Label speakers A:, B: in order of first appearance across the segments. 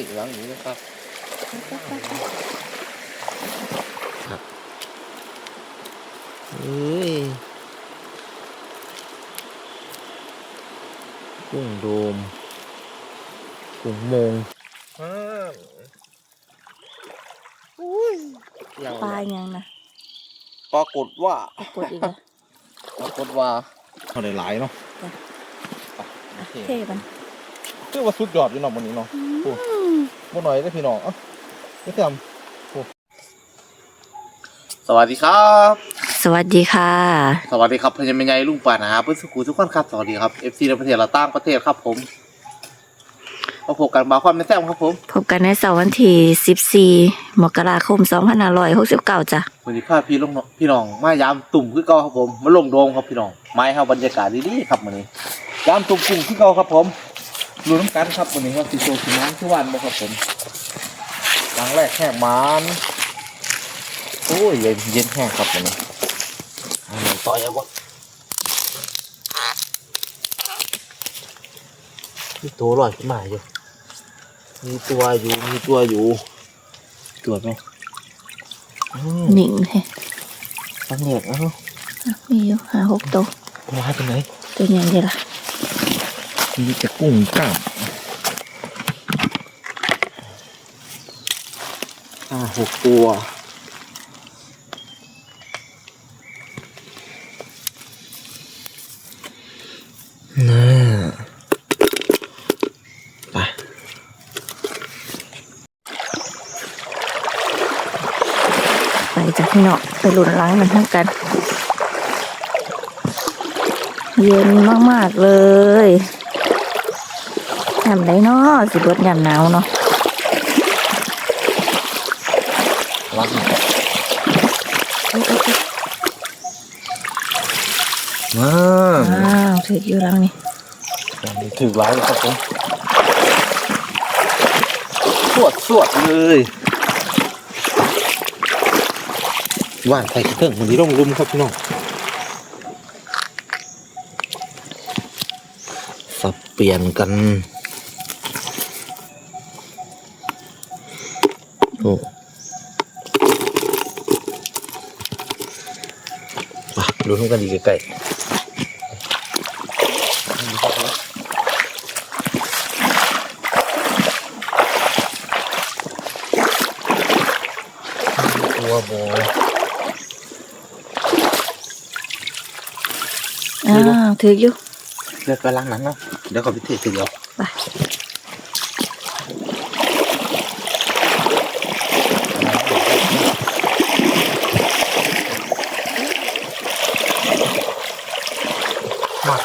A: นี่หลังนี้นะครับเอ้ยกุ้งโดมกุ้งโมงยัง
B: ปลายังนะ
A: ปรากฏว่า
B: ปรากฏอีกแล้ว
A: ปรากฏว่าเขาได้หลายเนาะ
B: จ้ะ
A: โอเค
B: เท่มัน
A: คือว่าสุดยอดอยู่เนาะวันนี้เนาะ บ่หน่อยได้อพี่น้องเอ้าพี่ทำสวัสดีครับ
B: สวัสดีค่ะ
A: สวัสดีครับพญาเมยายลุงป่านะครับเพื่อนสกูทุกคนครับสวัสดีครับ FC ในประเทศและต่างประเทศครับผมมาพบกันมาความไม่แซ่บครับผม
B: พบกันในเสาร์วันที่14มกราคม2569จ้ะ
A: วันนี้พาพี่ลงพี่น้องมายามตุ่มคือเก่าครับผมมาลงโดมครับพี่น้องไม้เฮาบรรยากาศดีๆครับวันนี้ยามตุ่มกลุ่มคือเก่าครับผม รู้น้ำกันครับวันนี้ว่าสิโซสิน้ำที่วันบ่ครับผมหลังแรกแห้งมันโอ้ยเย็นเย็นแห้งครับวันนี้อันนี้ต่อยเอาวะมีตัวลอยขึ้นมาอยู่มีตัวอยู่ มีตัวอยู่ ตัวไหมอืม
B: หนิงแท้
A: ตั้งเหนียกเอ้า
B: อะมีอยู่ห้าหกตัว
A: มาเป็นไหน
B: ตัวใหญ่เดียวล่ะ
A: มีแต่กุ้งกล้ามห้าหกตัวน่าไป
B: ไปจ้ะพี่เนาะไปหลุนล้างมันทั้งกัน เย็นมาก ๆ เลย ยามได้เนาะสิบดยามหนาวเนาะ
A: รัก
B: โอ้าวถืออยู่หลังนี่
A: ถือร้ายเลยครับผมสวดสวดเลยว่านใส่กระเทิงวันนี้ต้องรุมครับพี่น้องสับเปลี่ยนกัน มาดูทุกกันดีใกล้ๆตัวโบ
B: อ้าวถืออยู่
A: เลือกไปล้างหนังเนาะเดี๋ยวขอพิเศษทีเดี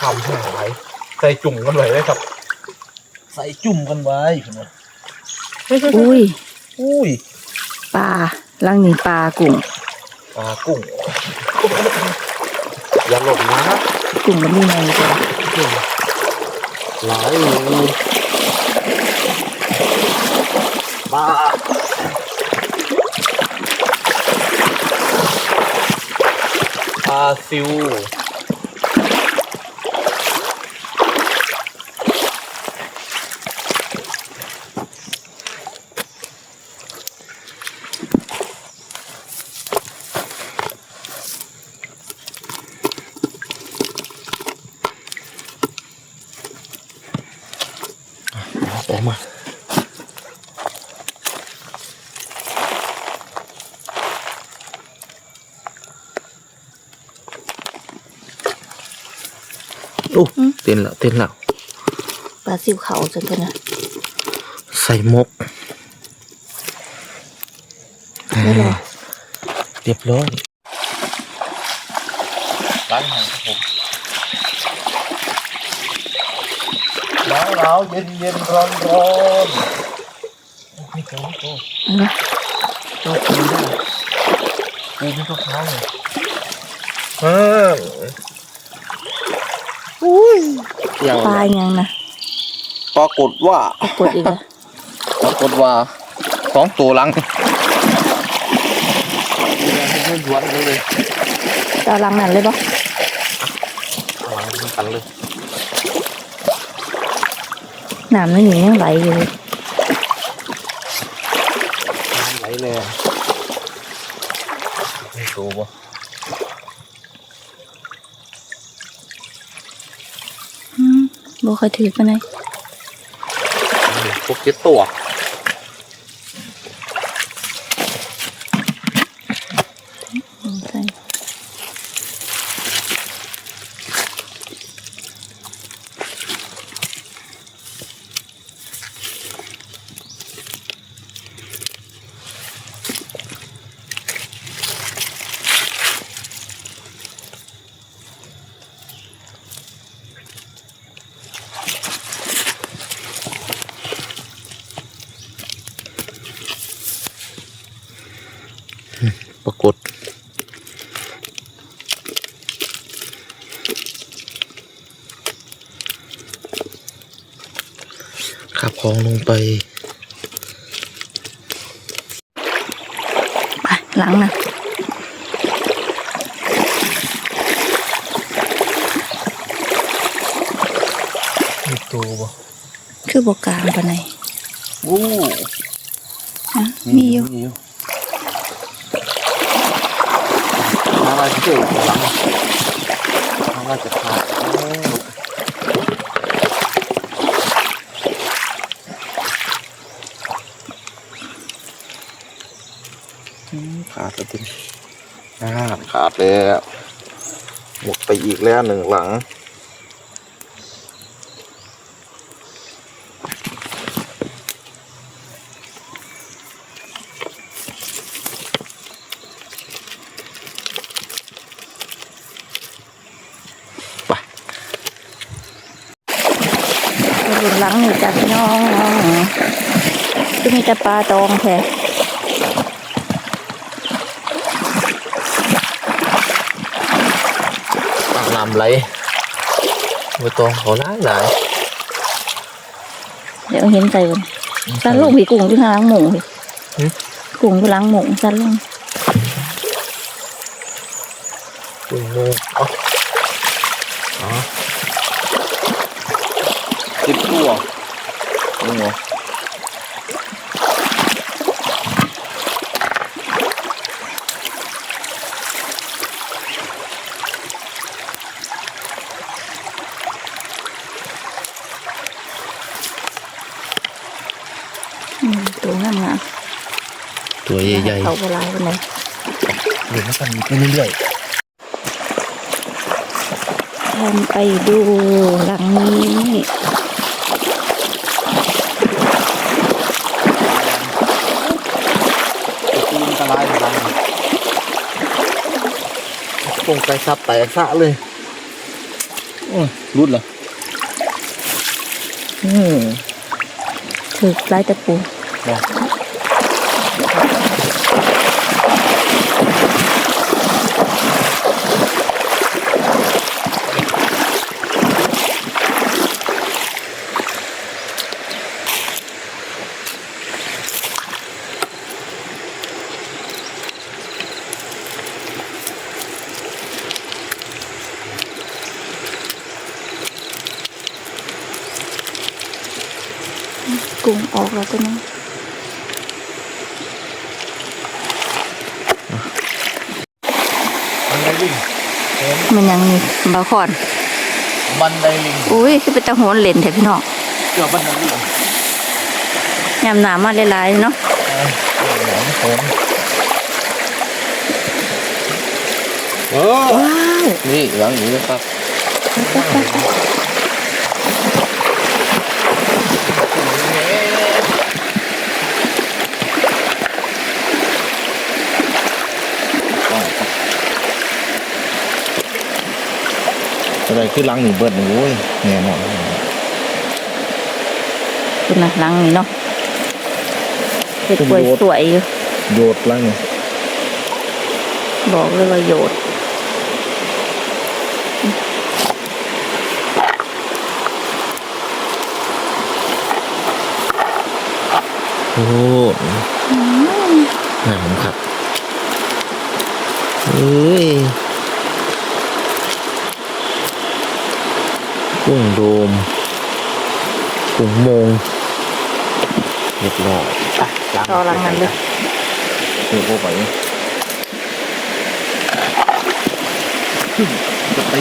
A: ยว
B: ไป
A: มาทำให้หายใส่จุ่มกันไว้เลยครับ ใส่จุ่มกันไว้เห็นไหม
B: อุ้ย
A: อุ้ย
B: ปลาลังนี่ปลากุ้ง
A: ปลากุ้งอย่าหลงนะ
B: กุ้งมันมีไงจ้ะ
A: หลายอยู่ปลาปลาซิว โอ้เต้นแล้วเต้นแล้ว
B: ปลาซิวเขาจนกันนะ
A: ใส่มก
B: ไม่รอ
A: เรียบร้อยร้านอาหารครับผมหนาวหนาวเย็นเย็นร้อนร้อนนี่โตนี่โต
B: เอาละ
A: โตปูด้วยปูมีข้าวค้างเลยฮะอุ้ ยอย่าง
B: ปลายังนะ
A: ปรากฏว่า
B: ปรากฏอีกแล้ว
A: ปรากฏว่าสองตัวหลังไม่หวนกันเลย
B: ตาลังนั่นเลยปะ
A: หลังกันเลย
B: น้ำไม่หนียังไหลอยู่เลย
A: เลยไม่โตบ่
B: อืม บ่ค่อยถือกันเลย
A: พวกเจ็ดตัว ปรากฏขับของลงไป
B: ไปหลังนะ
A: มีตัวบ่
B: คือบ่กลางปานใด
A: โอ้
B: อะมีอยู่
A: มีอยู่มาอะไรที่เจอหลังมาอะไรจะขาดขาดแล้วทีนี้อ่าขาดแล้วหมดไปอีกแล้วหนึ่งหลัง ไป
B: ไปหลุนหลังนี่จ้ะพี่น้องคือมี แต่ปลาตองแท้
A: ปากน้ำไหลใบตองเขาหลายหลาย
B: เดี๋ยวเห็นใส่บนซันลงพี่กุ้งอยู่ข้างหลังหมูพี่
A: หึ
B: กุ้งอยู่หลังหมูซันลง
A: ปุ้ยงูเอ๋ออ๋อสิบตัวนี่ไง
B: ตัวงามงาม
A: ตัวใหญ่
B: เขาโบราณคนไหน
A: ๆเดี๋ยวมันกันไปเรื่อย
B: ทำไปดูหลังนี้
A: ๆตีนตะลายตะลายตรงไปซับแตกสะเลยอืมรุดเหรออืม
B: ถือลายตะปู
A: บอก
B: กุ้งออกแล้วตัวนี้
A: บันไดลิง
B: มันยังนี่บาคอน
A: บันไดลิง
B: อุ้ยคือเป็นตะโหนเหรนแถพี่น้อง
A: เกือบบันไดลิง
B: ยำหนามาหลายๆเนาะ
A: หนอนผมเออ
B: ว้าว
A: นี่หลังนี้นะครับ อะไรคือหลังนี่เบิดนี่โอ้ยแน่นอน
B: คุณนะหลังนี่เนาะเห็ดสวยสวยๆอยู่
A: โยดหลังนี่
B: บอกเลยว่าโยด
A: โอ้งามครับเอ้ย กุ้งโดมกุ้งโมงเรียบร้อยไป
B: รอหลังนั้นเลย
A: เสือโบไปจะไป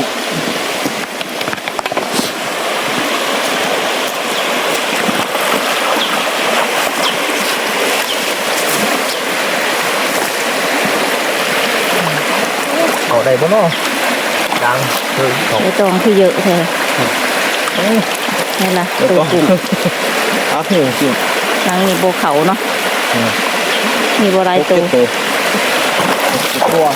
A: เอาได้บ่เนาะดังเฮ้ยเอา
B: ใบตองที่เยอะแท้
A: เอ้ย
B: นี่ล่ะ
A: เดี๋ยว
B: ตัว
A: ก่อน
B: กุ้ง
A: อาเพียงจริง
B: หลังนี่โบเขาเนาะ
A: อืม
B: มีโบหลายตัว
A: ตัวตัว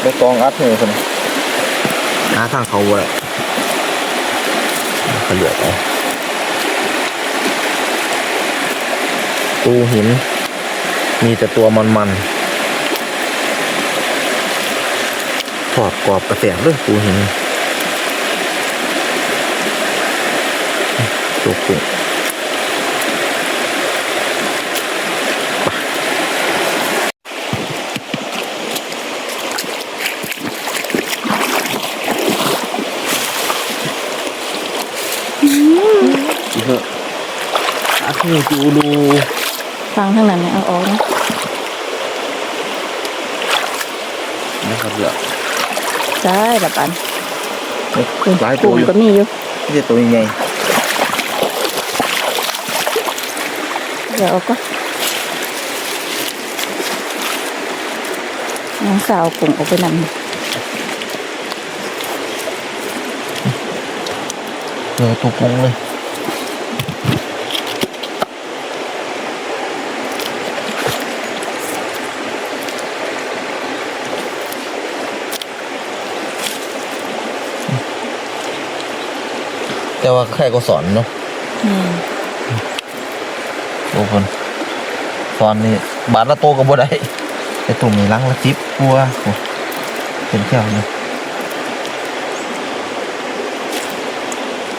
A: ไปกองอัดเนี่ยคนหาทางเขาบ่ได้เขาเหลือไปตูหิน มีแต่ตัวมันๆ ทอดกรอบกระเสียงเรื่องปูหินตัวกุ้งอีเหอะอาทูจูรู
B: ฟังข้างนั้นเนี่ยเอาออกนะ
A: นะครับเดี๋ยว
B: ใช่ละปัน
A: หลายตัว
B: กุ้ง
A: อยู่
B: ก็มีอยู่
A: ไม่ใช่ตัวใหญ่
B: เดี๋ยวเอาก็น้องสาวกุ้งออกไปนำ
A: เจอตัวกุ้งเลย แต่ว่าใครก็สอนเนาะ
B: อืม
A: ทุกคนตอนนี้บาทละโตก็บ่ได้แต่ตุ่มนี่ล้างละจิบกลัวโอ้เป็นแก้วเลย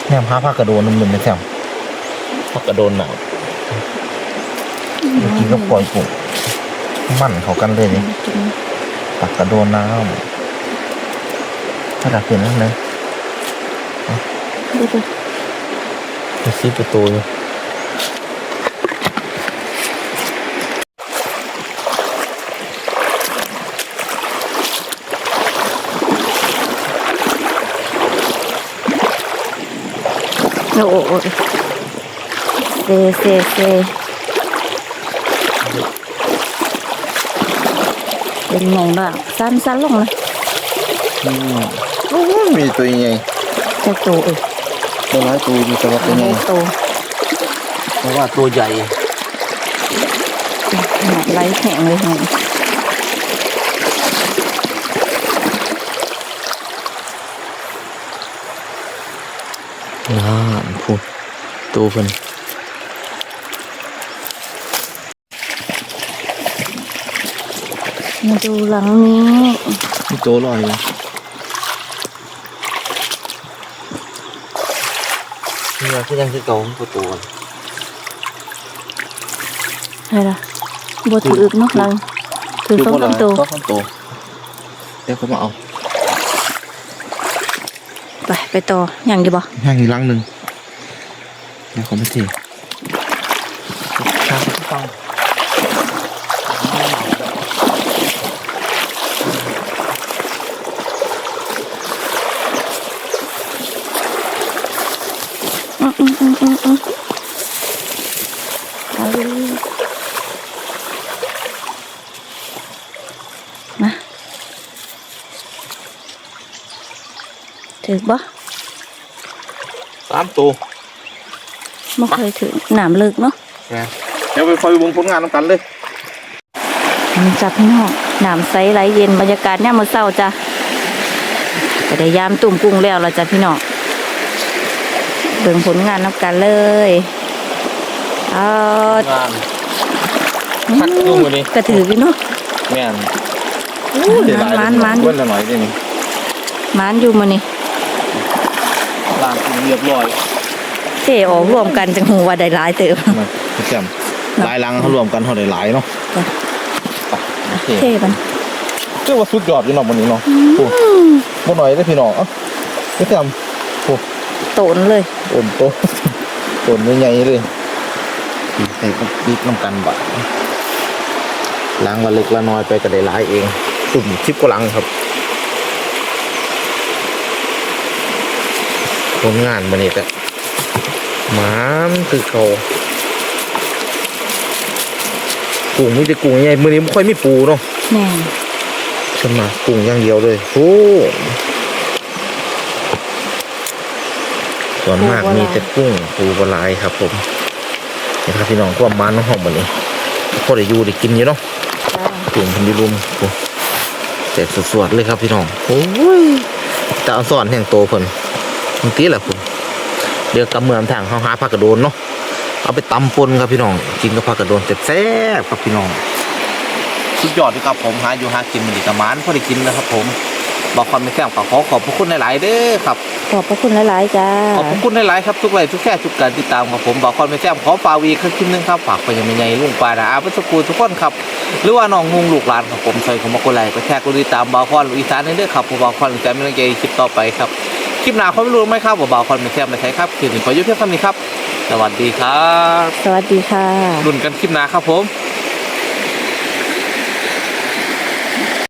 A: แหนมหาผ้ากระโดนนุ่มๆไม่แซมผ้ากระโดนหนาวเมื่อกี้ก็ปล่อยกุ้งมั่นเขากันเลยนี่ปักกระโดนน้ำถ้าดักเปลี่ยนนั่นเลย
B: ดูดู
A: ไปซีประตูอยู่
B: โอ้โหโอ้โหเซเซเซเป็นมองด่างสั้นสั้นลงเลย
A: อืมโอ้ยมีตัวใหญ่
B: จะโตเออ
A: ตัวน้อยตัวมีแต่ว่าตัวใหญ่
B: โต
A: เพราะว่าตัวใหญ่
B: ขนาดไร้แข็งเลยเห็น
A: น่าพูดตัวเพิ่น
B: มาดูหลังนี้
A: มีตัวลอยอยู่ นี่คือยังคือเก่าตัวตัว
B: ใช่ละบัวถืออึกเนาะหลังถือส้มต้นโต
A: ก็ข้างตัวเดี๋ยวเขามาเอา
B: ไปไปต่ออย่างดีบ่
A: แห้งอีกลังหนึ่งเดี๋ยวเขามาเทข้างฟัง
B: อืมอืมอืมอืมอืมเอาเลยมา ถือบ่
A: สามตัว
B: ไม่เคยถือหนามลึกเนาะ
A: เดี๋ยวไปคอยวงผลงานน้ำกันเลย
B: มันจับพี่น้องหนามใสไหลเย็นบรรยากาศเนี่ยามมื่อเศร้าจ้ะก็ได้ยามตุ่มกุ้งแล้วละจ้ะพี่น้องเบิ่งผลงานนับกันเลยเอา
A: งานพักอยู่มื้อนี้
B: กระถือพี่เนาะ
A: แม่น
B: มันมันมัน
A: เว้นละหน่อยได้นี่
B: มันอยู่มานี่
A: ล้างเรียบร้อย
B: เทออกรวมกันจังหูว่าได้หลายเติบ
A: มาพี่แจมหลายลังเขารวมกันเขาได้หลายเนาะ
B: จ้ะ
A: โอเค
B: เทมัน
A: เรียกว่าสุดยอดอยู่เนาะวันนี้เนาะโอ้บ่หน่อยได้อพี่น้องเอ้าพี่แจมโอ้
B: โตนเลย
A: โอนโตโอนใหญ่ๆเลยปีกใส่กับปีกน้ำกันบะล้างละเล็กละน้อยไปก็ได้หลายเองตุ่มชิบกว่าหลังครับ ผลงานมันนี่แต่หมานคือเขากุ้งมีแต่กุ้งใหญ่มือนี้ไม่ค่อยมีปูเนาะ
B: แม่น
A: ฉันมากุ้งอย่างเดียวเลยโอ้ส่วนมากมีแต่กุ้งปูปลาไหลครับ ผมนี่ครับพี่น้องความมันของห้องมันนี้พอได้อยู่ได้กินอยู่เนาะ
B: จ้า
A: กุ้งพันธุ์รุมโอ้แต่สวดๆเลยครับพี่น้องโอ้ยแต่เอาสอนแห่งโตเพิ่น บางทีแหละคุณเดี๋ยวกำเมืองทางเขาหาผักกระโดนเนาะเอาไปตำปนครับพี่น้อง กินกับผักกระโดนแซ่บๆครับพี่น้องสุดยอดเลยครับผมหาอยู่หากินมันดีกับหมานพอได้กินนะครับผมบอกความไม่แก้มขอขอขอบพระคุณหลายๆเด้อครับ
B: ขอบพระคุณหลายๆจ้า
A: ขอบพระคุณหลายๆครับทุกไลค์ทุกแค่ทุกการติดตามของผมบอกความไม่แก้มขอฝากวีคลิปหนึงครับฝากไปยังไม่ใหญ่ลุงปลาดาอาพัสกูทุกคนครับหรือว่าน้องงงลูกหลานของผมใส่ของมาคนไลค์ก็แค่กดติดตามบาวคอนอีสานนี่เด้อครับผมบาวคอนจะไม่ต้องใจคลิปต่อไปครับ คลิปหน้าเขาไม่รู้ไหมครับว่าบาวคอนไม่แก้มไม่ใช่ครับคลิปนี้ขอยุติเพียงเท่านี้ครับ สวัสดีครับ
B: สวัสดีค่ะ
A: รุ่นกันคลิปหน้าครับผม